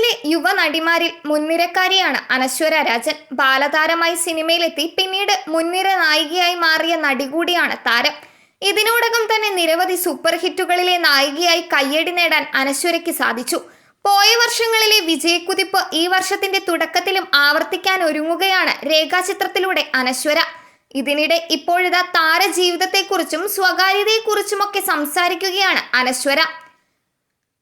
കേരളത്തിലെ യുവനടിമാരിൽ മുൻനിരക്കാരിയാണ് അനശ്വര രാജൻ. ബാലതാരമായി സിനിമയിലെത്തി പിന്നീട് മുൻനിര നായികയായി മാറിയ നടി കൂടിയാണ് താരം. ഇതിനോടകം തന്നെ നിരവധി സൂപ്പർ ഹിറ്റുകളിലെ നായികയായി കയ്യടി നേടാൻ അനശ്വരയ്ക്ക് സാധിച്ചു. പോയ വർഷങ്ങളിലെ വിജയക്കുതിപ്പ് ഈ വർഷത്തിന്റെ തുടക്കത്തിലും ആവർത്തിക്കാൻ ഒരുങ്ങുകയാണ് രേഖാചിത്രത്തിലൂടെ അനശ്വര. ഇതിനിടെ ഇപ്പോഴിതാ താരജീവിതത്തെക്കുറിച്ചും സ്വകാര്യതയെക്കുറിച്ചുമൊക്കെ സംസാരിക്കുകയാണ് അനശ്വര.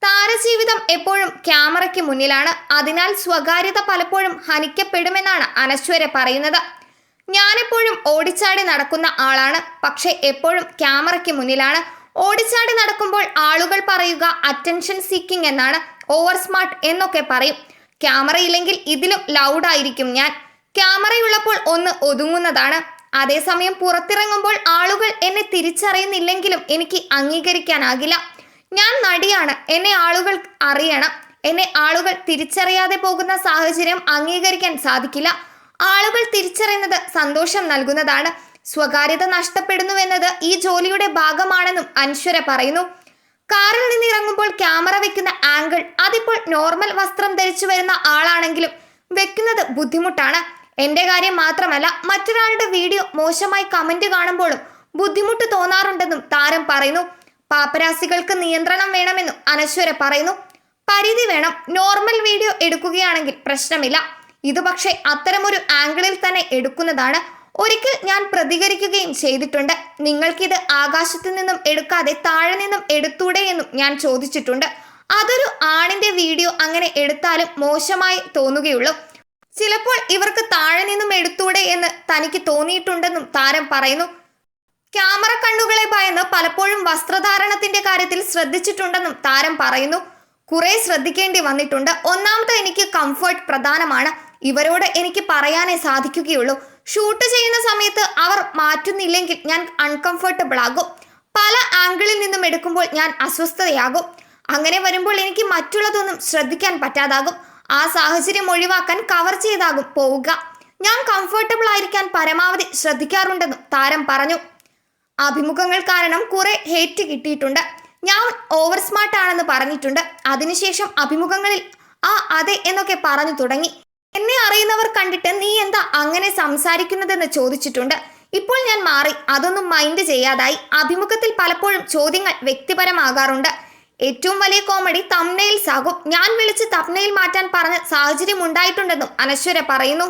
താരജീവിതം എപ്പോഴും ക്യാമറയ്ക്ക് മുന്നിലാണ്. അതിനാൽ സ്വകാര്യത പലപ്പോഴും ഹനിക്കപ്പെടുമെന്നാണ് അനശ്വര പറയുന്നത്. ഞാനെപ്പോഴും ഓടിച്ചാടി നടക്കുന്ന ആളാണ്. പക്ഷെ എപ്പോഴും ക്യാമറയ്ക്ക് മുന്നിലാണ്. ഓടിച്ചാടി നടക്കുമ്പോൾ ആളുകൾ പറയുക അറ്റൻഷൻ സീക്കിംഗ് എന്നാണ്. ഓവർ സ്മാർട്ട് എന്നൊക്കെ പറയും. ക്യാമറ ഇല്ലെങ്കിൽ ഇതിലും ലൗഡായിരിക്കും ഞാൻ. ക്യാമറയുള്ളപ്പോൾ ഒന്ന് ഒതുങ്ങുന്നതാണ്. അതേസമയം പുറത്തിറങ്ങുമ്പോൾ ആളുകൾ എന്നെ തിരിച്ചറിയുന്നില്ലെങ്കിലും എനിക്ക് അംഗീകരിക്കാനാകില്ല. ഞാൻ നടിയാണ്. എന്നെ ആളുകൾ അറിയണം. എന്നെ ആളുകൾ തിരിച്ചറിയാതെ പോകുന്ന സാഹചര്യം അംഗീകരിക്കാൻ സാധിക്കില്ല. ആളുകൾ തിരിച്ചറിയുന്നത് സന്തോഷം നൽകുന്നതാണ്. സ്വകാര്യത നഷ്ടപ്പെടുന്നുവെന്നത് ഈ ജോലിയുടെ ഭാഗമാണെന്നും അൻശ്വര പറയുന്നു. കാറിൽ നിന്ന് ഇറങ്ങുമ്പോൾ ക്യാമറ വെക്കുന്ന ആംഗിൾ അതിപ്പോൾ നോർമൽ വസ്ത്രം ധരിച്ചു വരുന്ന ആളാണെങ്കിലും വെക്കുന്നത് ബുദ്ധിമുട്ടാണ്. എന്റെ കാര്യം മാത്രമല്ല മറ്റൊരാളുടെ വീഡിയോ മോശമായി കമന്റ് കാണുമ്പോഴും ബുദ്ധിമുട്ട് തോന്നാറുണ്ടെന്നും താരം പറയുന്നു. പാപ്പരാസികൾക്ക് നിയന്ത്രണം വേണമെന്നും അനശ്വര പറയുന്നു. പരിധി വേണം. നോർമൽ വീഡിയോ എടുക്കുകയാണെങ്കിൽ പ്രശ്നമില്ല. ഇത് പക്ഷേ അത്തരമൊരു ആംഗിളിൽ തന്നെ എടുക്കുന്നതാണ്. ഒരിക്കൽ ഞാൻ പ്രതികരിക്കുകയും ചെയ്തിട്ടുണ്ട്. നിങ്ങൾക്കിത് ആകാശത്തു നിന്നും എടുക്കാതെ താഴെ നിന്നും എടുത്തൂടെ എന്നും ഞാൻ ചോദിച്ചിട്ടുണ്ട്. അതൊരു ആണിന്റെ വീഡിയോ അങ്ങനെ എടുത്താലും മോശമായി തോന്നുകയുള്ളൂ. ചിലപ്പോൾ ഇവർക്ക് താഴെ നിന്നും എടുത്തൂടെ എന്ന് തനിക്ക് തോന്നിയിട്ടുണ്ടെന്നും താരം പറയുന്നു. ക്യാമറ കണ്ണുകളെ ഭയന്ന് പലപ്പോഴും വസ്ത്രധാരണത്തിന്റെ കാര്യത്തിൽ ശ്രദ്ധിച്ചിട്ടുണ്ടെന്നും താരം പറയുന്നു. കുറെ ശ്രദ്ധിക്കേണ്ടി വന്നിട്ടുണ്ട്. ഒന്നാമത് എനിക്ക് കംഫർട്ട് പ്രധാനമാണ്. ഇവരോട് എനിക്ക് പറയാനേ സാധിക്കുകയുള്ളൂ. ഷൂട്ട് ചെയ്യുന്ന സമയത്ത് അവർ മാറ്റുന്നില്ലെങ്കിൽ ഞാൻ അൺകംഫർട്ടബിൾ ആകും. പല ആംഗിളിൽ നിന്നും എടുക്കുമ്പോൾ ഞാൻ അസ്വസ്ഥതയാകും. അങ്ങനെ വരുമ്പോൾ എനിക്ക് മറ്റുള്ളതൊന്നും ശ്രദ്ധിക്കാൻ പറ്റാതാകും. ആ സാഹചര്യം ഒഴിവാക്കാൻ കവർ ചെയ്താകും പോവുക. ഞാൻ കംഫർട്ടബിൾ ആയിരിക്കാൻ പരമാവധി ശ്രദ്ധിക്കാറുണ്ടെന്നും താരം പറഞ്ഞു. അഭിമുഖങ്ങൾ കാരണം കുറെ ഹേറ്റ് കിട്ടിയിട്ടുണ്ട്. ഞാൻ ഓവർ സ്മാർട്ട് ആണെന്ന് പറഞ്ഞിട്ടുണ്ട്. അതിനുശേഷം അഭിമുഖങ്ങളിൽ ആ അതെ എന്നൊക്കെ പറഞ്ഞു തുടങ്ങി. എന്നെ അറിയുന്നവർ കണ്ടിട്ട് നീ എന്താ അങ്ങനെ സംസാരിക്കുന്നതെന്ന് ചോദിച്ചിട്ടുണ്ട്. ഇപ്പോൾ ഞാൻ മാറി. അതൊന്നും മൈൻഡ് ചെയ്യാതായി. അഭിമുഖത്തിൽ പലപ്പോഴും ചോദ്യങ്ങൾ വ്യക്തിപരമാകാറുണ്ട്. ഏറ്റവും വലിയ കോമഡി തമ്നയിൽ ആകും. ഞാൻ വിളിച്ച് തപ്നയിൽ മാറ്റാൻ പറഞ്ഞ സാഹചര്യം ഉണ്ടായിട്ടുണ്ടെന്നും അനശ്വര പറയുന്നു.